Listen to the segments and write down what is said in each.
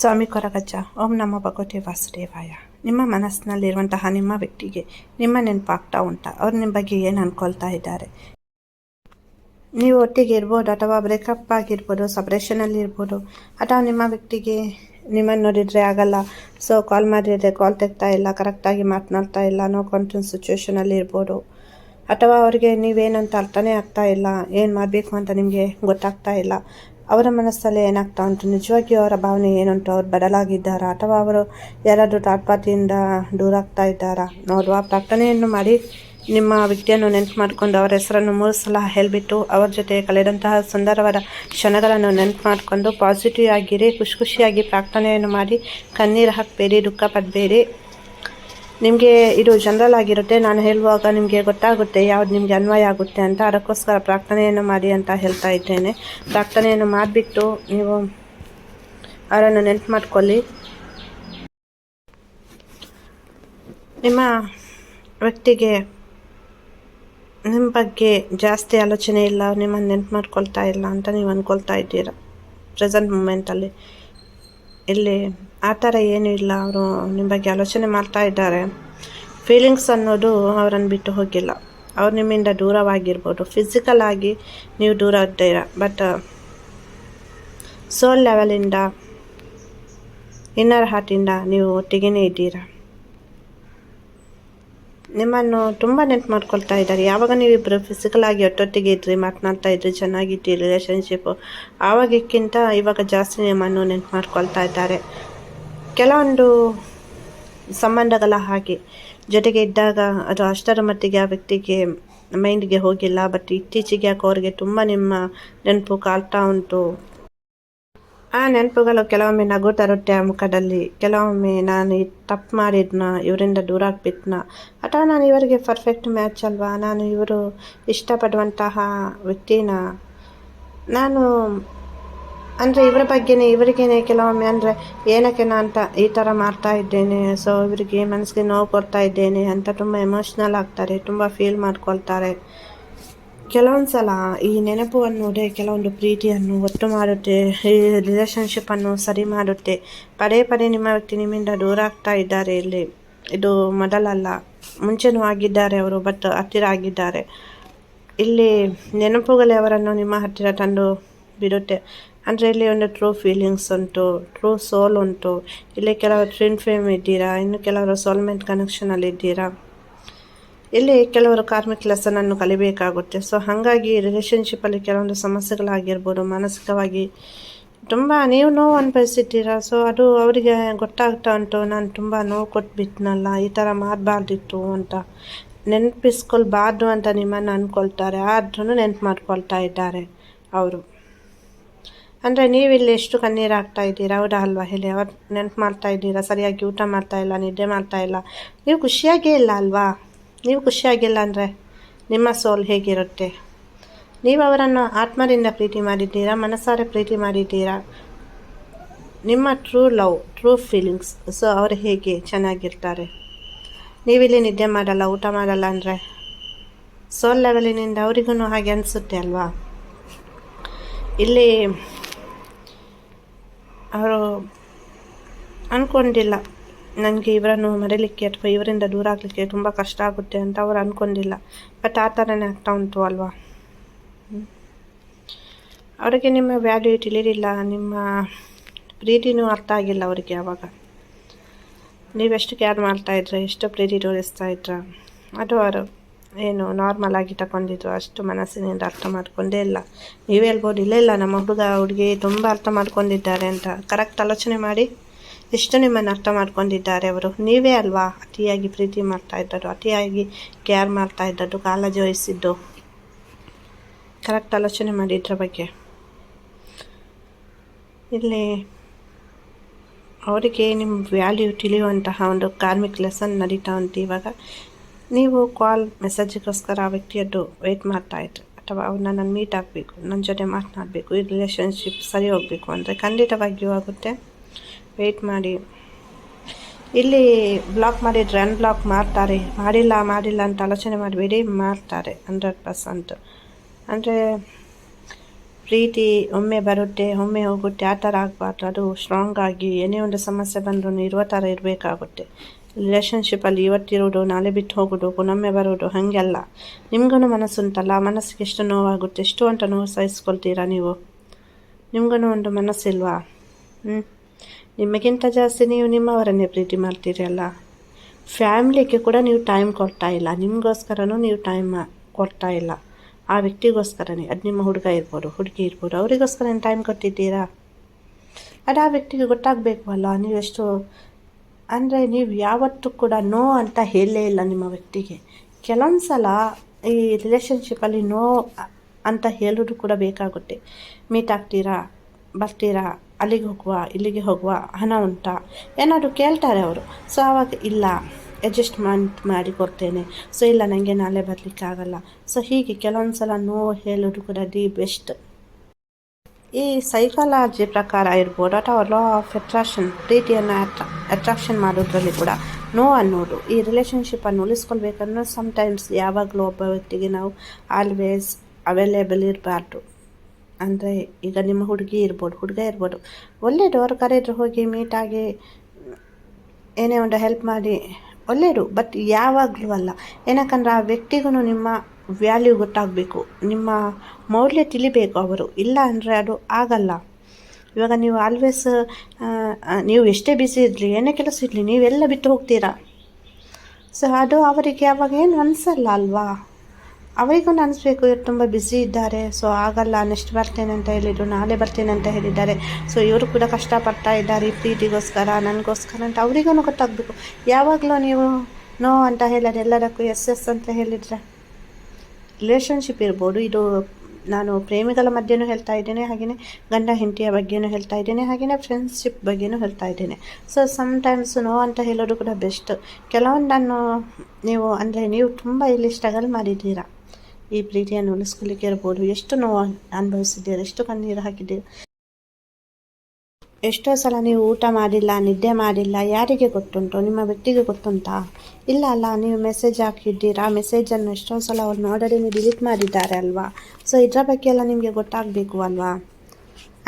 ಸ್ವಾಮಿ ಕೊರಗಜ್ಜ. ಓಂ ನಮ್ಮ ಭಗವತಿ ವಾಸುದೇವಾಯ. ನಿಮ್ಮ ಮನಸ್ಸಿನಲ್ಲಿರುವಂತಹ ನಿಮ್ಮ ವ್ಯಕ್ತಿಗೆ ನಿಮ್ಮ ನೆನಪಾಗ್ತಾ ಉಂಟಾ. ಅವ್ರು ನಿಮ್ಮ ಬಗ್ಗೆ ಏನು ಅನ್ಕೊಳ್ತಾ ಇದ್ದಾರೆ? ನೀವು ಒಟ್ಟಿಗೆ ಇರ್ಬೋದು ಅಥವಾ ಬ್ರೇಕಪ್ ಆಗಿರ್ಬೋದು ಸಪ್ರೇಷನಲ್ಲಿ ಇರ್ಬೋದು ಅಥವಾ ನಿಮ್ಮ ವ್ಯಕ್ತಿಗೆ ನಿಮ್ಮನ್ನು ನೋಡಿದರೆ ಆಗಲ್ಲ. ಸೊ ಕಾಲ್ ಮಾಡಿದರೆ ಕಾಲ್ ತೆಗ್ತಾ ಇಲ್ಲ ಕರೆಕ್ಟಾಗಿ ಮಾತನಾಡ್ತಾ ಇಲ್ಲ ನೋ ಕಾನ್ಫಿಡೆನ್ಸ್ ಸಿಚುವೇಷನಲ್ಲಿ ಇರ್ಬೋದು ಅಥವಾ ಅವರಿಗೆ ನೀವೇನಂತ ಅರ್ಥನೇ ಆಗ್ತಾ ಇಲ್ಲ, ಏನು ಮಾಡಬೇಕು ಅಂತ ನಿಮಗೆ ಗೊತ್ತಾಗ್ತಾ ಇಲ್ಲ. ಅವರ ಮನಸ್ಸಲ್ಲಿ ಏನಾಗ್ತಾ ಉಂಟು? ನಿಜವಾಗಿಯೂ ಅವರ ಭಾವನೆ ಏನುಂಟು? ಅವ್ರು ಬದಲಾಗಿದ್ದಾರಾ ಅಥವಾ ಅವರು ಯಾರಾದರೂ ಥರ್ಡ್ ಪಾರ್ಟಿಯಿಂದ ದೂರ ಆಗ್ತಾ ಇದ್ದಾರಾ? ನೋಡುವ. ಪ್ರಾರ್ಥನೆಯನ್ನು ಮಾಡಿ ನಿಮ್ಮ ವ್ಯಕ್ತಿಯನ್ನು ನೆನಪು ಮಾಡಿಕೊಂಡು ಅವರ ಹೆಸರನ್ನು ಮೂರು ಸಲ ಹೇಳಿಬಿಟ್ಟು ಅವರ ಜೊತೆ ಕಳೆದಂತಹ ಸುಂದರವಾದ ಕ್ಷಣಗಳನ್ನು ನೆನಪು ಮಾಡಿಕೊಂಡು ಪಾಸಿಟಿವ್ ಆಗಿರಿ, ಖುಷಿ ಖುಷಿಯಾಗಿ ಪ್ರಾರ್ಥನೆಯನ್ನು ಮಾಡಿ, ಕಣ್ಣೀರು ಹಾಕಬೇಡಿ, ದುಃಖ ಪಡಬೇಡಿ. ನಿಮಗೆ ಇದು ಜನರಲ್ ಆಗಿರುತ್ತೆ, ನಾನು ಹೇಳುವಾಗ ನಿಮಗೆ ಗೊತ್ತಾಗುತ್ತೆ, ಯಾವ್ದು ನಿಮಗೆ ಅನ್ವಯ ಆಗುತ್ತೆ ಅಂತ. ಅದಕ್ಕೋಸ್ಕರ ಪ್ರಾರ್ಥನೆಯನ್ನು ಮಾಡಿ ಅಂತ ಹೇಳ್ತಾ ಇದ್ದೇನೆ. ಪ್ರಾರ್ಥನೆಯನ್ನು ಮಾಡಿಬಿಟ್ಟು ನೀವು ಅವರನ್ನು ನೆನಪು ಮಾಡ್ಕೊಳ್ಳಿ. ನಿಮ್ಮ ವ್ಯಕ್ತಿಗೆ, ನಿಮ್ಮ ಬಗ್ಗೆ ಜಾಸ್ತಿ ಆಲೋಚನೆ ಇಲ್ಲ, ನಿಮ್ಮನ್ನು ನೆನಪು ಮಾಡ್ಕೊಳ್ತಾ ಇಲ್ಲ ಅಂತ ನೀವು ಅಂದ್ಕೊಳ್ತಾ ಇದ್ದೀರ? ಪ್ರೆಸೆಂಟ್ ಮೂಮೆಂಟಲ್ಲಿ ಇಲ್ಲಿ ಆ ಥರ ಏನೂ ಇಲ್ಲ. ಅವರು ನಿಮ್ಮ ಬಗ್ಗೆ ಆಲೋಚನೆ ಮಾಡ್ತಾ ಇದ್ದಾರೆ. ಫೀಲಿಂಗ್ಸ್ ಅನ್ನೋದು ಅವರನ್ನು ಬಿಟ್ಟು ಹೋಗಿಲ್ಲ. ಅವ್ರು ನಿಮ್ಮಿಂದ ದೂರವಾಗಿರ್ಬೋದು. ಫಿಸಿಕಲ್ ಆಗಿ ನೀವು ದೂರ ಇದ್ದೀರ. ಬಟ್ ಸೋಲ್ ಲೆವೆಲಿಂದ ಇನ್ನರ್ ಹಾರ್ಟಿಂದ ನೀವು ಒಟ್ಟಿಗೆನೇ ಇದ್ದೀರಾ. ನಿಮ್ಮನ್ನು ತುಂಬ ನೆನ್ಪು ಮಾಡ್ಕೊಳ್ತಾ ಇದ್ದಾರೆ. ಯಾವಾಗ ನೀವಿಬ್ಬರು ಫಿಸಿಕಲ್ ಆಗಿ ಒಟ್ಟೊಟ್ಟಿಗೆ ಇದ್ರಿ, ಮಾತನಾಡ್ತಾ ಇದ್ರಿ, ಚೆನ್ನಾಗಿದ್ರಿ ರಿಲೇಷನ್ಶಿಪ್ಪು ಆವಾಗಿಕ್ಕಿಂತ ಇವಾಗ ಜಾಸ್ತಿ ನಿಮ್ಮನ್ನು ನೆನ್ಪು ಮಾಡ್ಕೊಳ್ತಾ ಇದ್ದಾರೆ. ಕೆಲವೊಂದು ಸಂಬಂಧಗಳ ಹಾಗೆ. ಜೊತೆಗೆ ಇದ್ದಾಗ ಅದು ಅಷ್ಟರ ಮಟ್ಟಿಗೆ ಆ ವ್ಯಕ್ತಿಗೆ ಮೈಂಡ್ಗೆ ಹೋಗಿಲ್ಲ ಬಟ್ ಇತ್ತೀಚೆಗೆ ಯಾಕೆ ಅವರಿಗೆ ತುಂಬ ನಿಮ್ಮ ನೆನಪು ಕಾಲ್ತಾ ಉಂಟು. ಆ ನೆನಪುಗಳು ಕೆಲವೊಮ್ಮೆ ನಗು ತರುತ್ತೆ ಆ ಮುಖದಲ್ಲಿ, ಕೆಲವೊಮ್ಮೆ ನಾನು ಈ ತಪ್ಪು ಮಾಡಿದ್ನ, ಇವರಿಂದ ದೂರ ಆಗ್ಬಿಟ್ನ. ಅಥವಾ ನಾನು ಇವರಿಗೆ ಪರ್ಫೆಕ್ಟ್ ಮ್ಯಾಚ್ ಅಲ್ವಾ? ನಾನು ಇವರು ಇಷ್ಟಪಡುವಂತಹ ವ್ಯಕ್ತಿನ. ನಾನು ಅಂದರೆ ಇವರ ಬಗ್ಗೆನೇ, ಇವರಿಗೇನೆ ಕೆಲವೊಮ್ಮೆ ಅಂದರೆ ಏನಕ್ಕೆ ನಾನು ಅಂತ ಈ ಥರ ಮಾಡ್ತಾ ಇದ್ದೇನೆ ಸೊ ಇವರಿಗೆ ಮನಸ್ಸಿಗೆ ನೋವು ಕೊಡ್ತಾ ಇದ್ದೇನೆ ಅಂತ ತುಂಬ ಎಮೋಷ್ನಲ್ ಆಗ್ತಾರೆ, ತುಂಬ ಫೀಲ್ ಮಾಡ್ಕೊಳ್ತಾರೆ. ಕೆಲವೊಂದು ಸಲ ಈ ನೆನಪು ಅನ್ನೋದೇ ಕೆಲವೊಂದು ಪ್ರೀತಿಯನ್ನು ಒಟ್ಟು ಮಾಡುತ್ತೆ, ಈ ರಿಲೇಷನ್ಶಿಪ್ಪನ್ನು ಸರಿ ಮಾಡುತ್ತೆ. ಪದೇ ಪದೇ ನಿಮ್ಮ ವ್ಯಕ್ತಿ ನಿಮ್ಮಿಂದ ದೂರ ಆಗ್ತಾ ಇದ್ದಾರೆ ಇಲ್ಲಿ. ಇದು ಮೊದಲಲ್ಲ, ಮುಂಚೆನೂ ಆಗಿದ್ದಾರೆ ಅವರು, ಬಟ್ ಹತ್ತಿರ ಆಗಿದ್ದಾರೆ. ಇಲ್ಲಿ ನೆನಪುಗಳೇ ಅವರನ್ನು ನಿಮ್ಮ ಹತ್ತಿರ ತಂದು ಬಿಡುತ್ತೆ. ಅಂದರೆ ಇಲ್ಲಿ ಒಂದು ಟ್ರೂ ಫೀಲಿಂಗ್ಸ್ ಉಂಟು ಟ್ರೂ ಸೋಲ್ ಉಂಟು. ಇಲ್ಲಿ ಕೆಲವರು ಟ್ವಿನ್ ಫೇಮ್ ಇದ್ದೀರಾ, ಇನ್ನು ಕೆಲವರು ಸೋಲ್ಮೆಂಟ್ ಕನೆಕ್ಷನಲ್ಲಿ ಇದ್ದೀರಾ ಇಲ್ಲಿ ಕೆಲವರು ಕಾರ್ಮಿಕ ಲೆಸನನ್ನು ಕಲಿಬೇಕಾಗುತ್ತೆ. ಸೊ ಹಾಗಾಗಿ ರಿಲೇಷನ್ಶಿಪ್ಪಲ್ಲಿ ಕೆಲವೊಂದು ಸಮಸ್ಯೆಗಳಾಗಿರ್ಬೋದು, ಮಾನಸಿಕವಾಗಿ ತುಂಬ ನೀವು ನೋವು ಅನುಭವಿಸಿದ್ದೀರ ಸೊ ಅದು ಅವರಿಗೆ ಗೊತ್ತಾಗ್ತಾ ಉಂಟು, ನಾನು ತುಂಬ ನೋವು ಕೊಟ್ಬಿಟ್ನಲ್ಲ, ಈ ಥರ ಮಾಡಬಾರ್ದಿತ್ತು ಅಂತ. ನೆನಪಿಸ್ಕೊಳ್ಬಾರ್ದು ಅಂತ ನಿಮ್ಮನ್ನು ಅಂದ್ಕೊಳ್ತಾರೆ ಆದ್ರೂ ನೆನ್ಪು ಮಾಡ್ಕೊಳ್ತಾ ಇದ್ದಾರೆ ಅವರು. ಅಂದರೆ ನೀವಿಲ್ಲಿ ಎಷ್ಟು ಕಣ್ಣೀರು ಹಾಕ್ತಾ ಇದ್ದೀರಾ? ಹೌದಾ ಅಲ್ವಾ ಹೇಳಿ? ಅವ್ರು ನೆನ್ಪು ಮಾಡ್ತಾ ಇದ್ದೀರಾ? ಸರಿಯಾಗಿ ಊಟ ಮಾಡ್ತಾ ಇಲ್ಲ, ನಿದ್ದೆ ಮಾಡ್ತಾ ಇಲ್ಲ? ನೀವು ಖುಷಿಯಾಗೇ ಇಲ್ಲ ಅಲ್ವಾ? ನೀವು ಖುಷಿಯಾಗಿಲ್ಲ ಅಂದರೆ ನಿಮ್ಮ ಸೋಲ್ ಹೇಗಿರುತ್ತೆ? ನೀವು ಅವರನ್ನು ಆತ್ಮದಿಂದ ಪ್ರೀತಿ ಮಾಡಿದ್ದೀರಾ ಮನಸಾರೆ ಪ್ರೀತಿ ಮಾಡಿದ್ದೀರಾ? ನಿಮ್ಮ true love true feelings so ಅವರು ಹೇಗೆ ಚೆನ್ನಾಗಿರ್ತಾರೆ? ನೀವಿಲ್ಲಿ ನಿದ್ದೆ ಮಾಡಲ್ಲ, ಊಟ ಮಾಡಲ್ಲ ಅಂದರೆ ಸೋಲ್ ಲೆವೆಲಿನಿಂದ ಅವರಿಗೂ ಹಾಗೆ ಅನಿಸುತ್ತೆ ಅಲ್ವಾ? ಇಲ್ಲಿ ಅವರು ಅಂದ್ಕೊಂಡಿಲ್ಲ ನನಗೆ ಇವರನ್ನು ಮರೀಲಿಕ್ಕೆ ಅಥವಾ ಇವರಿಂದ ದೂರ ಆಗಲಿಕ್ಕೆ ತುಂಬ ಕಷ್ಟ ಆಗುತ್ತೆ ಅಂತ ಅವ್ರು ಅಂದ್ಕೊಂಡಿಲ್ಲ ಬಟ್ ಆ ಥರನೇ ಆಗ್ತಾ ಉಂಟು ಅಲ್ವಾ? ಅವರಿಗೆ ನಿಮ್ಮ ವ್ಯಾಲ್ಯೂ ತಿಳಿದಿಲ್ಲ, ನಿಮ್ಮ ಪ್ರೀತಿನೂ ಅರ್ಥ ಆಗಿಲ್ಲ ಅವರಿಗೆ ಆವಾಗ ನೀವೆಷ್ಟು ಕೇರ್ ಮಾಡ್ತಾಯಿದ್ರೆ ಎಷ್ಟು ಪ್ರೀತಿ ತೋರಿಸ್ತಾ ಇದ್ರ? ಅದು ಅವರು ಏನು ನಾರ್ಮಲ್ ಆಗಿ ತಗೊಂಡಿದ್ರು ಅಷ್ಟು ಮನಸ್ಸಿನಿಂದ ಅರ್ಥ ಮಾಡ್ಕೊಂಡೇ ಇಲ್ಲ. ನೀವು ಹೇಳ್ಬೋದು, ಇಲ್ಲ ಇಲ್ಲ, ನಮ್ಮ ಹುಡುಗ ಹುಡುಗಿ ತುಂಬ ಅರ್ಥ ಮಾಡ್ಕೊಂಡಿದ್ದಾರೆ ಅಂತ. ಕರೆಕ್ಟ್ ಆಲೋಚನೆ ಮಾಡಿ. ಎಷ್ಟು ನಿಮ್ಮನ್ನು ಅರ್ಥ ಮಾಡ್ಕೊಂಡಿದ್ದಾರೆ ಅವರು. ನೀವೇ ಅಲ್ವಾ? ಅತಿಯಾಗಿ ಪ್ರೀತಿ ಮಾಡ್ತಾ ಇದ್ದದ್ದು, ಅತಿಯಾಗಿ ಕೇರ್ ಮಾಡ್ತಾ ಇದ್ದದ್ದು, ಕಾಳಜಿ ವಹಿಸಿದ್ದು. ಕರೆಕ್ಟ್ ಆಲೋಚನೆ ಮಾಡಿ ಇದ್ರ ಬಗ್ಗೆ. ಇಲ್ಲಿ ಅವರಿಗೆ ನಿಮ್ಮ ವ್ಯಾಲ್ಯೂ ತಿಳಿಯುವಂತಹ ಒಂದು ಕಾರ್ಮಿಕ್ ಲೆಸನ್ ನಡೀತಾ ಉಂಟು ಇವಾಗ. ನೀವು ಕಾಲ್ ಮೆಸೇಜಿಗೋಸ್ಕರ ಆ ವ್ಯಕ್ತಿಯದ್ದು ವೆಯ್ಟ್ ಮಾಡ್ತಾ ಇದ್ರಿ. ಅಥವಾ ಅವ್ರನ್ನ ನಾನು ಮೀಟ್ ಆಗಬೇಕು ನನ್ನ ಜೊತೆ ಮಾತನಾಡಬೇಕು, ಈ ರಿಲೇಷನ್ಶಿಪ್ ಸರಿ ಹೋಗಬೇಕು ಅಂದರೆ ಖಂಡಿತವಾಗಿಯೂ ಆಗುತ್ತೆ. ವೆಯ್ಟ್ ಮಾಡಿ. ಇಲ್ಲಿ ಬ್ಲಾಕ್ ಮಾಡಿದರೆ ಅನ್ಬ್ಲಾಕ್ ಮಾಡ್ತಾರೆ. ಮಾಡಿಲ್ಲ ಮಾಡಿಲ್ಲ ಅಂತ ಆಲೋಚನೆ ಮಾಡಬೇಡಿ, ಮಾಡ್ತಾರೆ ಹಂಡ್ರೆಡ್ ಪರ್ಸೆಂಟ್ ಅಂದರೆ ಪ್ರೀತಿ ಒಮ್ಮೆ ಬರುತ್ತೆ, ಒಮ್ಮೆ ಹೋಗುತ್ತೆ, ಆ ಥರ ಆಗಬಾರ್ದು. ಅದು ಸ್ಟ್ರಾಂಗ್ ಆಗಿ ಏನೇ ಒಂದು ಸಮಸ್ಯೆ ಬಂದರೂ ಇರುವ ಥರ ಇರಬೇಕಾಗುತ್ತೆ. ರಿಲೇಷನ್ಶಿಪ್ಪಲ್ಲಿ ಇವತ್ತಿರೋದು, ನಾಳೆ ಬಿಟ್ಟು ಹೋಗೋದು, ಪುನೊಮ್ಮೆ ಬರೋದು, ಹಾಗೆಲ್ಲ. ನಿಮ್ಗೂ ಮನಸ್ಸುಂಟಲ್ಲ ಮನಸ್ಸಿಗೆ ಎಷ್ಟು ನೋವಾಗುತ್ತೆ, ಎಷ್ಟು ಅಂತ ನೋವು ಸಹಿಸ್ಕೊಳ್ತೀರಾ ನೀವು? ನಿಮ್ಗೂ ಒಂದು ಮನಸ್ಸಿಲ್ವಾ? ಹ್ಞೂ ನಿಮಗಿಂತ ಜಾಸ್ತಿ ನೀವು ನಿಮ್ಮವರನ್ನೇ ಪ್ರೀತಿ ಮಾಡ್ತೀರಲ್ಲ? ಫ್ಯಾಮ್ಲಿಗೆ ಕೂಡ ನೀವು ಟೈಮ್ ಕೊಡ್ತಾ ಇಲ್ಲ. ನಿಮಗೋಸ್ಕರನೂ ನೀವು ಟೈಮ್ ಕೊಡ್ತಾ ಇಲ್ಲ. ಆ ವ್ಯಕ್ತಿಗೋಸ್ಕರನೇ. ಅದು ನಿಮ್ಮ ಹುಡುಗ ಇರ್ಬೋದು, ಹುಡುಗಿ ಇರ್ಬೋದು, ಅವರಿಗೋಸ್ಕರ ಟೈಮ್ ಕೊಟ್ಟಿದ್ದೀರಾ? ಅದು ಆ ವ್ಯಕ್ತಿಗೆ ಗೊತ್ತಾಗಬೇಕು ಅಲ್ಲ. ನೀವೆಷ್ಟು ಅಂದರೆ ನೀವು ಯಾವತ್ತೂ ಕೂಡ ನೋ ಅಂತ ಹೇಳಲೇ ಇಲ್ಲ ನಿಮ್ಮ ವ್ಯಕ್ತಿಗೆ. ಕೆಲವೊಂದು ಸಲ ಈ ರಿಲೇಷನ್ಶಿಪ್ಪಲ್ಲಿ ನೋ ಅಂತ ಹೇಳೋದು ಕೂಡ ಬೇಕಾಗುತ್ತೆ. ಮೀಟ್ ಆಗ್ತೀರಾ? ಬರ್ತೀರಾ? ಅಲ್ಲಿಗೆ ಹೋಗುವ, ಇಲ್ಲಿಗೆ ಹೋಗುವ ಹಣ ಉಂಟಾ? ಏನಾದರೂ ಕೇಳ್ತಾರೆ ಅವರು. ಸೊ ಆವಾಗ ಇಲ್ಲ ಅಡ್ಜಸ್ಟ್ಮೆಂಟ್ ಮಾಡಿ ಕೊಡ್ತೇನೆ. ಸೊ ಇಲ್ಲ ನನಗೆ ನಾಳೆ ಬರಲಿಕ್ಕಾಗಲ್ಲ ಸೊ ಹೀಗೆ ಕೆಲವೊಂದು ಸಲ ನೋ ಹೇಳೋದು ಕೂಡ ದಿ ಬೆಸ್ಟ್ ಈ ಸೈಕಾಲಜಿ ಪ್ರಕಾರ ಇರ್ಬೋದು ಅಥವಾ ಲಾ ಆಫ್ ಅಟ್ರಾಕ್ಷನ್ ಪ್ರೀತಿಯನ್ನು ಅಟ್ರಾ ಅಟ್ರಾಕ್ಷನ್ ಮಾಡೋದ್ರಲ್ಲಿ ಕೂಡ ನೋ ಅನ್ನೋದು, ಈ ರಿಲೇಷನ್ಶಿಪ್ಪನ್ನು ಉಳಿಸ್ಕೊಳ್ಬೇಕನ್ನೋ ಸಮ್ಟೈಮ್ಸ್ ಯಾವಾಗಲೂ ಒಬ್ಬ ವ್ಯಕ್ತಿಗೆ ನಾವು ಆಲ್ವೇಸ್ ಅವೈಲೇಬಲ್ ಇರಬಾರ್ದು. ಅಂದರೆ ಈಗ ನಿಮ್ಮ ಹುಡುಗಿ ಇರ್ಬೋದು, ಹುಡುಗ ಇರ್ಬೋದು. ಒಳ್ಳೆಯದು ಅವ್ರು ಕರೆದ್ರೆ ಹೋಗಿ ಮೀಟಾಗಿ ಏನೇ ಒಂದು ಹೆಲ್ಪ್ ಮಾಡಿ ಒಳ್ಳೆಯದು ಬಟ್ ಯಾವಾಗಲೂ ಅಲ್ಲ. ಏನಕ್ಕಂದ್ರೆ ಆ ವ್ಯಕ್ತಿಗೂ ನಿಮ್ಮ ವ್ಯಾಲ್ಯೂ ಗೊತ್ತಾಗಬೇಕು. ನಿಮ್ಮ ಮೌಲ್ಯ ತಿಳಿಬೇಕು ಅವರು. ಇಲ್ಲ ಅಂದರೆ ಅದು ಆಗಲ್ಲ. ಇವಾಗ ನೀವು ಆಲ್ವೇಸ್ ನೀವು ಎಷ್ಟೇ ಬಿಸಿ ಇರಲಿ ಏನೇ ಕೆಲಸ ಇರಲಿ, ನೀವೆಲ್ಲ ಬಿಟ್ಟು ಹೋಗ್ತೀರಾ? ಸೊ ಅದು ಅವರಿಗೆ ಅವಾಗ ಏನು ಅನಿಸಲ್ಲ ಅಲ್ವಾ? ಅವರಿಗೂ ಅನಿಸ್ಬೇಕು ಇವ್ರು ತುಂಬ ಬ್ಯುಸಿ ಇದ್ದಾರೆ ಸೊ ಆಗಲ್ಲ ನೆಕ್ಸ್ಟ್ ಬರ್ತೇನೆ ಅಂತ ಹೇಳಿದರು, ನಾಳೆ ಬರ್ತೇನೆ ಅಂತ ಹೇಳಿದ್ದಾರೆ. ಸೊ ಇವರು ಕೂಡ ಕಷ್ಟಪಡ್ತಾ ಇದ್ದಾರೆ ಪ್ರೀತಿಗೋಸ್ಕರ, ನನಗೋಸ್ಕರ ಅಂತ ಅವರಿಗೂ ಗೊತ್ತಾಗಬೇಕು. ಯಾವಾಗಲೂ ನೀವು ನೋ ಅಂತ ಹೇಳಿದ್ರೆ ಎಲ್ಲದಕ್ಕೂ ಎಸ್ ಎಸ್ ಅಂತ ಹೇಳಿದರೆ ರಿಲೇಷನ್ಶಿಪ್ ಇರ್ಬೋದು. ಇದು ನಾನು ಪ್ರೇಮಿಗಳ ಮಧ್ಯೆನೂ ಹೇಳ್ತಾ ಇದ್ದೇನೆ ಹಾಗೆಯೇ ಗಂಡ ಹೆಂಡತಿಯ ಬಗ್ಗೆಯೂ ಹೇಳ್ತಾ ಇದ್ದೇನೆ ಹಾಗೆಯೇ ಫ್ರೆಂಡ್ಶಿಪ್ ಬಗ್ಗೆಯೂ ಹೇಳ್ತಾ ಇದ್ದೇನೆ. ಸೊ ಸಮ್ಟೈಮ್ಸ್ ನೋ ಅಂತ ಹೇಳೋದು ಕೂಡ ಬೆಸ್ಟ್ ಕೆಲವೊಂದನ್ನು ನೀವು, ಅಂದರೆ ನೀವು ತುಂಬ ಇಲ್ಲಿ ಸ್ಟ್ರಗಲ್ ಮಾಡಿದ್ದೀರಾ. ಈ ಪ್ರೀತಿಯನ್ನು ಉಳಿಸ್ಕೊಳ್ಳಿಕ್ಕೆ ಇರ್ಬೋದು ಎಷ್ಟು ನೋವು ಅನುಭವಿಸಿದ್ದೀರಿ? ಎಷ್ಟು ಕಣ್ಣೀರು ಹಾಕಿದ್ದೀರಿ? ಎಷ್ಟೋ ಸಲ ನೀವು ಊಟ ಮಾಡಿಲ್ಲ, ನಿದ್ದೆ ಮಾಡಿಲ್ಲ, ಯಾರಿಗೆ ಗೊತ್ತುಂಟು? ನಿಮ್ಮ ವ್ಯಕ್ತಿಗೆ ಗೊತ್ತುಂಟಾ? ಇಲ್ಲ ಅಲ್ಲ, ನೀವು ಮೆಸೇಜ್ ಹಾಕಿದ್ದೀರಾ? ಮೆಸೇಜನ್ನು ಎಷ್ಟೋ ಸಲ ಅವ್ರು ನೋಡಲಿ ನೀವು ಡಿಲೀಟ್ ಮಾಡಿದ್ದಾರೆ ಅಲ್ವಾ? ಸೊ ಇದರ ಬಗ್ಗೆ ಎಲ್ಲ ನಿಮಗೆ ಗೊತ್ತಾಗಬೇಕು ಅಲ್ವಾ?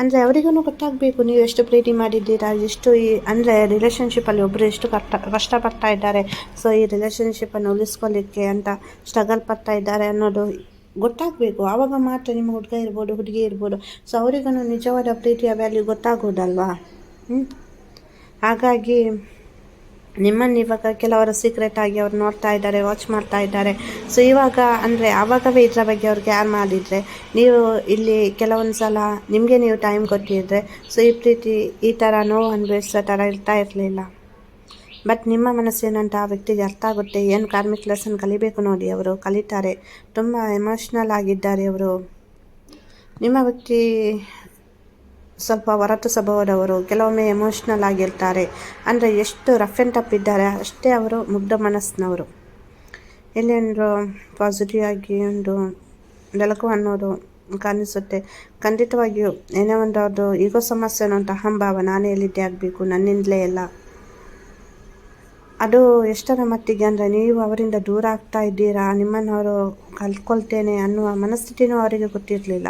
ಅಂದರೆ ಅವರಿಗೂ ಗೊತ್ತಾಗಬೇಕು, ನೀವು ಎಷ್ಟು ಪ್ರೀತಿ ಮಾಡಿದ್ದೀರಾ, ಎಷ್ಟು ಈ, ಅಂದರೆ ರಿಲೇಷನ್ಶಿಪ್ಪಲ್ಲಿ ಒಬ್ಬರು ಎಷ್ಟು ಕಷ್ಟ ಕಷ್ಟಪಡ್ತಾ ಇದ್ದಾರೆ ಸೊ ಈ ರಿಲೇಷನ್ಶಿಪ್ಪನ್ನು ಉಳಿಸ್ಕೊಳ್ಳಿಕ್ಕೆ ಅಂತ ಸ್ಟ್ರಗಲ್ ಪಡ್ತಾ ಇದ್ದಾರೆ ಅನ್ನೋದು ಗೊತ್ತಾಗಬೇಕು. ಆವಾಗ ಮಾತ್ರ ನಿಮ್ಮ ಹುಡುಗ ಇರ್ಬೋದು, ಹುಡುಗಿ ಇರ್ಬೋದು ಸೊ ಅವರಿಗೂ ನಿಜವಾದ ಪ್ರೀತಿಯ ವ್ಯಾಲ್ಯೂ ಗೊತ್ತಾಗೋದಲ್ವಾ? ಹ್ಞೂ ಹಾಗಾಗಿ ನಿಮ್ಮನ್ನು ಇವಾಗ ಕೆಲವರು ಸೀಕ್ರೆಟ್ ಆಗಿ ಅವ್ರು ನೋಡ್ತಾ ಇದ್ದಾರೆ ವಾಚ್ ಮಾಡ್ತಾ ಇದ್ದಾರೆ. ಸೊ ಇವಾಗ ಅಂದರೆ ಆವಾಗವೇ ಇದರ ಬಗ್ಗೆ ಅವ್ರು ಯಾರು ಮಾಡಿದರೆ ನೀವು ಇಲ್ಲಿ ಕೆಲವೊಂದು ಸಲ ನಿಮಗೆ ನೀವು ಟೈಮ್ ಕೊಟ್ಟಿದ್ರೆ ಸೊ ಈ ಪ್ರೀತಿ, ಈ ಥರ ನೋವು ಅನುಭವಿಸೋ ಥರ ಇರ್ತಾ ಇರಲಿಲ್ಲ. ಬಟ್ ನಿಮ್ಮ ಮನಸ್ಸೇನಂತ ಆ ವ್ಯಕ್ತಿಗೆ ಅರ್ಥ ಆಗುತ್ತೆ, ಏನು ಕಾರ್ಮಿಕ್ ಲೆಸನ್ ಕಲಿಬೇಕು ನೋಡಿ ಅವರು, ಕಲಿತಾರೆ. ತುಂಬ ಎಮೋಷ್ನಲ್ ಆಗಿದ್ದಾರೆ ಅವರು. ನಿಮ್ಮ ವ್ಯಕ್ತಿ ಸ್ವಲ್ಪ ಹೊರತು ಸ್ವಭಾವದವರು ಕೆಲವೊಮ್ಮೆ ಎಮೋಷ್ನಲ್ ಆಗಿರ್ತಾರೆ. ಅಂದರೆ ಎಷ್ಟು ರಫ್ ಆ್ಯಂಡ್ ಟಪ್ ಇದ್ದಾರೆ, ಅಷ್ಟೇ ಅವರು ಮುಗ್ಧ ಮನಸ್ಸಿನವರು. ಎಲ್ಲಿ ಪಾಸಿಟಿವ್ ಆಗಿ ಒಂದು ಬೆಳಕು ಅನ್ನೋದು ಕಾಣಿಸುತ್ತೆ. ಖಂಡಿತವಾಗಿಯೂ ಏನೇ ಒಂದು ಅದು ಈಗೋ ಸಮಸ್ಯೆ ಅಂತ ಅಹಂಭಾವ ನಾನೇ ಎಲ್ಲಿದ್ದೇ ಆಗಬೇಕು, ನನ್ನಿಂದಲೇ ಎಲ್ಲ ಅದು ಎಷ್ಟರ ಮಟ್ಟಿಗೆ ಅಂದರೆ ನೀವು ಅವರಿಂದ ದೂರ ಆಗ್ತಾ ಇದ್ದೀರಾ, ನಿಮ್ಮನ್ನು ಅವರು ಕಲ್ತ್ಕೊಳ್ತೇನೆ ಅನ್ನುವ ಮನಸ್ಥಿತಿನೂ ಅವರಿಗೆ ಗೊತ್ತಿರಲಿಲ್ಲ.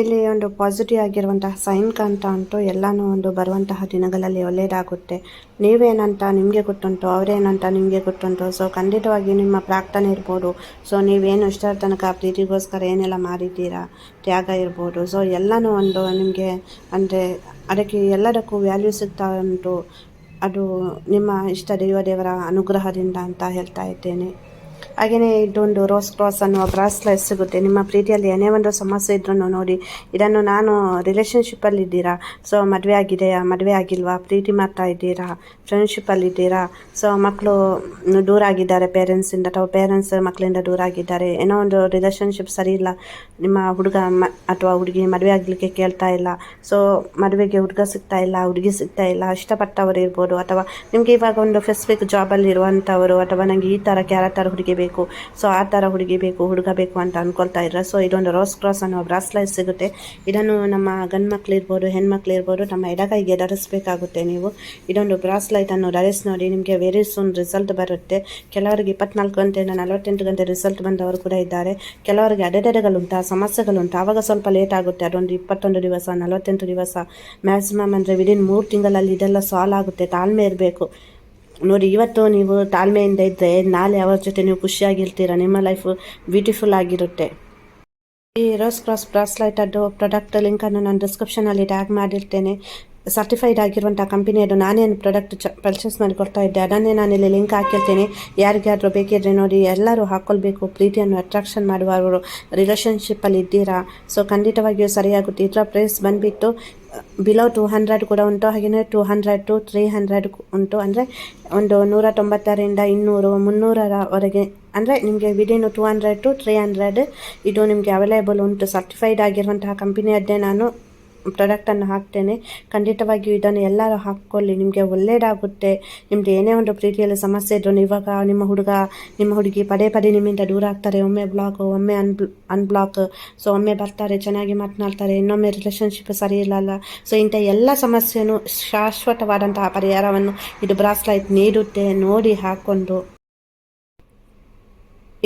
ಇಲ್ಲಿ ಒಂದು ಪಾಸಿಟಿವ್ ಆಗಿರುವಂತಹ ಸೈನ್ ಕಾಣ್ತಾ ಉಂಟು. ಎಲ್ಲನೂ ಒಂದು ಬರುವಂತಹ ದಿನಗಳಲ್ಲಿ ಒಳ್ಳೆಯದಾಗುತ್ತೆ ನೀವೇನಂತ ನಿಮಗೆ ಗೊತ್ತುಂಟು, ಅವರೇನಂತ ನಿಮಗೆ ಗೊತ್ತುಂಟು. ಸೊ ಖಂಡಿತವಾಗಿ ನಿಮ್ಮ ಪ್ರಾರ್ಥನೆ ಇರ್ಬೋದು. ಸೊ ನೀವೇನು ಇಷ್ಟರ ತನಕ ಪ್ರೀತಿಗೋಸ್ಕರ ಏನೆಲ್ಲ ಮಾಡಿದ್ದೀರಾ? ತ್ಯಾಗ ಇರ್ಬೋದು. ಸೊ ಎಲ್ಲನೂ ಒಂದು ನಿಮಗೆ ಅಂದರೆ ಅದಕ್ಕೆ ಎಲ್ಲದಕ್ಕೂ ವ್ಯಾಲ್ಯೂ ಸಿಗ್ತಾ ಉಂಟು. ಅದು ನಿಮ್ಮ ಇಷ್ಟ ದೈವ ದೇವರ ಅನುಗ್ರಹದಿಂದ ಅಂತ ಹೇಳ್ತಾ ಇದ್ದೇನೆ. ಹಾಗೆಯೇ ಇದೊಂದು ರೋಸ್ ಕ್ರಾಸ್ ಅನ್ನುವ ಬ್ರಾಸ್ಲೆಟ್ ಸಿಗುತ್ತೆ. ನಿಮ್ಮ ಪ್ರೀತಿಯಲ್ಲಿ ಏನೇ ಒಂದು ಸಮಸ್ಯೆ ಇದ್ರೂ ನೋಡಿ, ಇದನ್ನು ನಾನು ರಿಲೇಷನ್ಶಿಪ್ಪಲ್ಲಿದ್ದೀರಾ ಸೊ, ಮದುವೆ ಆಗಿದೆಯಾ ಮದುವೆ ಆಗಿಲ್ವಾ? ಪ್ರೀತಿ ಮಾಡ್ತಾ ಇದ್ದೀರಾ? ಫ್ರೆಂಡ್ಶಿಪ್ಪಲ್ಲಿದ್ದೀರಾ ಸೊ, ಮಕ್ಕಳು ದೂರ ಆಗಿದ್ದಾರೆ ಪೇರೆಂಟ್ಸಿಂದ ಅಥವಾ ಪೇರೆಂಟ್ಸ್ ಮಕ್ಕಳಿಂದ ದೂರ ಆಗಿದ್ದಾರೆ. ಏನೋ ಒಂದು ರಿಲೇಷನ್ಶಿಪ್ ಸರಿ ಇಲ್ಲ. ನಿಮ್ಮ ಹುಡುಗ ಮ, ಅಥವಾ ಹುಡುಗಿ ಮದುವೆ ಆಗಲಿಕ್ಕೆ ಕೇಳ್ತಾ ಇಲ್ಲ. ಸೊ, ಮದುವೆಗೆ ಹುಡುಗ ಸಿಗ್ತಾ ಇಲ್ಲ, ಹುಡುಗಿ ಸಿಗ್ತಾ ಇಲ್ಲ, ಇಷ್ಟಪಟ್ಟವರು ಇರ್ಬೋದು. ಅಥವಾ ನಿಮಗೆ ಇವಾಗ ಒಂದು ಫೆಸಿಫಿಕ್ ಜಾಬಲ್ಲಿ ಇರುವಂಥವರು ಅಥವಾ ನನಗೆ ಈ ಥರ, ಕ್ಯಾರೆಕ್ಟರ್ ಹುಡುಗಿ ಬೇಕು ಸೊ ಆ ಥರ ಹುಡುಗಿ ಬೇಕು ಹುಡುಗ ಬೇಕು ಅಂತ ಅಂದ್ಕೊಳ್ತಾ ಇದ್ರೆ ಸೊ ಇದೊಂದು ರೋಸ್ ಕ್ರಾಸ್ ಅನ್ನೋ ಬ್ರಾಸ್ಲೈಟ್ ಸಿಗುತ್ತೆ. ಇದನ್ನು ನಮ್ಮ ಗಂಡು ಇರ್ಬೋದು, ಹೆಣ್ಮಕ್ಳು ಇರ್ಬೋದು, ನಮ್ಮ ಎಡಗೈಗೆ ಧರಿಸಬೇಕಾಗುತ್ತೆ ನೀವು. ಇದೊಂದು ಬ್ರಾಸ್ಲೈಟ್ ಅನ್ನು ಧರಿಸಿ ನೋಡಿ, ನಿಮಗೆ ವೆರಿ ಸೂನ್ ರಿಸಲ್ಟ್ ಬರುತ್ತೆ. ಕೆಲವರಿಗೆ ಇಪ್ಪತ್ನಾಲ್ಕು ಗಂಟೆಯಿಂದ ನಲವತ್ತೆಂಟು ಗಂಟೆ ರಿಸಲ್ಟ್ ಬಂದವರು ಕೂಡ ಇದ್ದಾರೆ. ಕೆಲವರಿಗೆ ಅಡೆತಡೆಗಳುಂಟು ಆವಾಗ ಸ್ವಲ್ಪ ಲೇಟ್ ಆಗುತ್ತೆ. ಅದೊಂದು ಇಪ್ಪತ್ತೊಂದು ದಿವಸ, ನಲವತ್ತೆಂಟು ದಿವಸ ಮ್ಯಾಕ್ಸಿಮಮ್ ಅಂದರೆ ವಿದಿನ್ ಮೂರು ತಿಂಗಳಲ್ಲಿ ಇದೆಲ್ಲ ಸಾಲ್ವ್ ಆಗುತ್ತೆ. ತಾಳ್ಮೆ ಇರಬೇಕು. ನೋಡಿ, ಇವತ್ತು ನೀವು ತಾಳ್ಮೆಯಿಂದ ಇದ್ದರೆ ನಾಳೆ ಅವರ ಜೊತೆ ನೀವು ಖುಷಿಯಾಗಿರ್ತೀರ? ನಿಮ್ಮ ಲೈಫು ಬ್ಯೂಟಿಫುಲ್ ಆಗಿರುತ್ತೆ. ಈ ರೋಸ್ ಕ್ರಾಸ್ ಬ್ರಾಸ್ಲೈಟ್ ಅದು ಪ್ರಾಡಕ್ಟ್ ಲಿಂಕನ್ನು ನಾನು ಡಿಸ್ಕ್ರಿಪ್ಷನಲ್ಲಿ ಟ್ಯಾಗ್ ಮಾಡಿರ್ತೇನೆ. ಸರ್ಟಿಫೈಡ್ ಆಗಿರುವಂಥ ಕಂಪನಿಯದು ನಾನೇನು ಪ್ರಾಡಕ್ಟ್ ಚ ಪರ್ಚೇಸ್ ಮಾಡಿ ಕೊಡ್ತಾ ಇದ್ದೆ. ಅದನ್ನೇ ನಾನು ಇಲ್ಲಿ ಲಿಂಕ್ ಹಾಕಿರ್ತೀನಿ. ಯಾರಿಗಾದರೂ ಬೇಕಿದ್ರೆ ನೋಡಿ, ಎಲ್ಲರೂ ಹಾಕ್ಕೊಳ್ಬೇಕು ಪ್ರೀತಿಯನ್ನು ಅಟ್ರಾಕ್ಷನ್ ಮಾಡುವವರು ರಿಲೇಷನ್ಶಿಪ್ಪಲ್ಲಿ ಇದ್ದೀರಾ? ಸೊ ಖಂಡಿತವಾಗಿಯೂ ಸರಿಯಾಗುತ್ತೆ. ಇದರ ಪ್ರೈಸ್ ಬಂದುಬಿಟ್ಟು ಬಿಲೋ ಟೂ ಹಂಡ್ರೆಡ್ ಕೂಡ ಉಂಟು. ಹಾಗೆಯೇ two hundred to three hundred ಉಂಟು. ಅಂದರೆ ಒಂದು ನೂರ ತೊಂಬತ್ತರಿಂದ ಇನ್ನೂರು, ಮುನ್ನೂರರವರೆಗೆ. ಅಂದರೆ ನಿಮಗೆ within two hundred to three hundred ಇದು ನಿಮಗೆ ಅವೈಲೇಬಲ್ ಉಂಟು. ಸರ್ಟಿಫೈಡ್ ಆಗಿರುವಂತಹ ಕಂಪನಿಯದ್ದೇ ನಾನು ಪ್ರಾಡಕ್ಟನ್ನು ಹಾಕ್ತೇನೆ. ಖಂಡಿತವಾಗಿಯೂ ಇದನ್ನು ಎಲ್ಲರೂ ಹಾಕ್ಕೊಳ್ಳಿ. ನಿಮಗೆ ಒಳ್ಳೆಯದಾಗುತ್ತೆ ನಿಮ್ಮದು ಏನೇ ಒಂದು ಪ್ರೀತಿಯಲ್ಲಿ ಸಮಸ್ಯೆ ಇದ್ರೂ ಇವಾಗ ನಿಮ್ಮ ಹುಡುಗ, ನಿಮ್ಮ ಹುಡುಗಿ ಪದೇ ಪದೇ ನಿಮ್ಮಿಂದ ದೂರ ಆಗ್ತಾರೆ. ಒಮ್ಮೆ ಬ್ಲಾಕ್ ಒಮ್ಮೆ ಅನ್ ಅನ್ಬ್ಲಾಕ್ ಸೊ ಒಮ್ಮೆ ಬರ್ತಾರೆ, ಚೆನ್ನಾಗಿ ಮಾತನಾಡ್ತಾರೆ. ಇನ್ನೊಮ್ಮೆ ರಿಲೇಷನ್ಶಿಪ್ ಸರಿ ಇಲ್ಲಲ್ಲ. ಸೊ ಇಂಥ ಎಲ್ಲ ಸಮಸ್ಯೆಯೂ ಶಾಶ್ವತವಾದಂತಹ ಪರಿಹಾರವನ್ನು ಇದು ಬ್ರಾಸ್ಲೈಟ್ ನೀಡುತ್ತೆ. ನೋಡಿ ಹಾಕ್ಕೊಂಡು.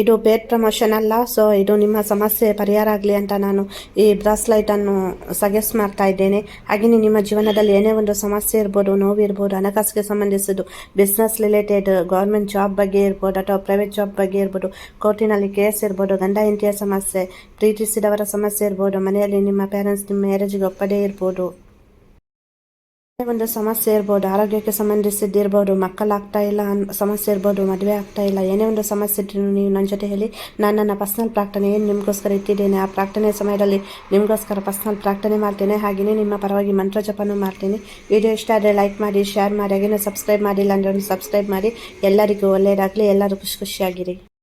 ಇದು ಪೇಡ್ ಪ್ರಮೋಷನ್ ಅಲ್ಲ ಸೊ ಇದು ನಿಮ್ಮ ಸಮಸ್ಯೆ, ಪರಿಹಾರ ಆಗಲಿ ಅಂತ ನಾನು ಈ ಬ್ರಾಸ್ಲೈಟನ್ನು ಸಜೆಸ್ಟ್ ಮಾಡ್ತಾ ಇದ್ದೇನೆ. ಹಾಗೆಯೇ ನಿಮ್ಮ ಜೀವನದಲ್ಲಿ ಏನೇ ಒಂದು ಸಮಸ್ಯೆ ಇರ್ಬೋದು ನೋವು ಇರ್ಬೋದು ಹಣಕಾಸಿಗೆ ಸಂಬಂಧಿಸಿದ್ದು ಬಿಸ್ನೆಸ್ ರಿಲೇಟೆಡ್ ಗೌರ್ಮೆಂಟ್ ಜಾಬ್ ಬಗ್ಗೆ ಇರ್ಬೋದು, ಅಥವಾ ಪ್ರೈವೇಟ್ ಜಾಬ್ ಬಗ್ಗೆ ಇರ್ಬೋದು ಕೋರ್ಟಿನಲ್ಲಿ ಕೇಸ್ ಇರ್ಬೋದು, ಗಂಡ ಹೆಂಡತಿಯ ಸಮಸ್ಯೆ, ಪ್ರೀತಿಸಿದವರ ಸಮಸ್ಯೆ ಇರ್ಬೋದು, ಮನೆಯಲ್ಲಿ ನಿಮ್ಮ ಪೇರೆಂಟ್ಸ್ ನಿಮ್ಮ ಮ್ಯಾರೇಜ್ಗೆ ಒಪ್ಪದೇ ಇರ್ಬೋದು. ಒಂದು ಸಮಸ್ಯೆ ಇರ್ಬೋದು ಆರೋಗ್ಯಕ್ಕೆ ಸಂಬಂಧಿಸಿದ್ದಿರ್ಬೋದು ಮಕ್ಕಳಾಗ್ತಾ ಇಲ್ಲ ಸಮಸ್ಯೆ ಇರ್ಬೋದು ಮದುವೆ ಆಗ್ತಾ ಇಲ್ಲ ಏನೇ ಒಂದು ಸಮಸ್ಯೆ ಇದ್ರೂ ನೀವು ನನ್ನ ಜೊತೆ ಹೇಳಿ ನಾನು ನನ್ನ ಪರ್ಸ್ನಲ್ ಪ್ರಾರ್ಥನೆ ಏನು ನಿಮಗೋಸ್ಕರ ಇಟ್ಟಿದ್ದೇನೆ ಆ ಪ್ರಾರ್ಥನೆ ಸಮಯದಲ್ಲಿ ನಿಮಗೋಸ್ಕರ ಪರ್ಸ್ನಲ್ ಪ್ರಾರ್ಥನೆ ಮಾಡ್ತೇನೆ ಹಾಗೆಯೇ ನಿಮ್ಮ ಪರವಾಗಿ ಮಂತ್ರ ಜಪನೂ ಮಾಡ್ತೀನಿ ವಿಡಿಯೋ ಇಷ್ಟ ಆದರೆ ಲೈಕ್ ಮಾಡಿ ಶೇರ್ ಮಾಡಿ ಹಾಗೆಯೇ ಸಬ್ಸ್ಕ್ರೈಬ್ ಮಾಡಿಲ್ಲ ಅಂದರೆ ಸಬ್ಸ್ಕ್ರೈಬ್ ಮಾಡಿ. ಎಲ್ಲರಿಗೂ ಒಳ್ಳೆಯದಾಗಲಿ ಎಲ್ಲರೂ ಖುಷಿ ಖುಷಿಯಾಗಿರಿ.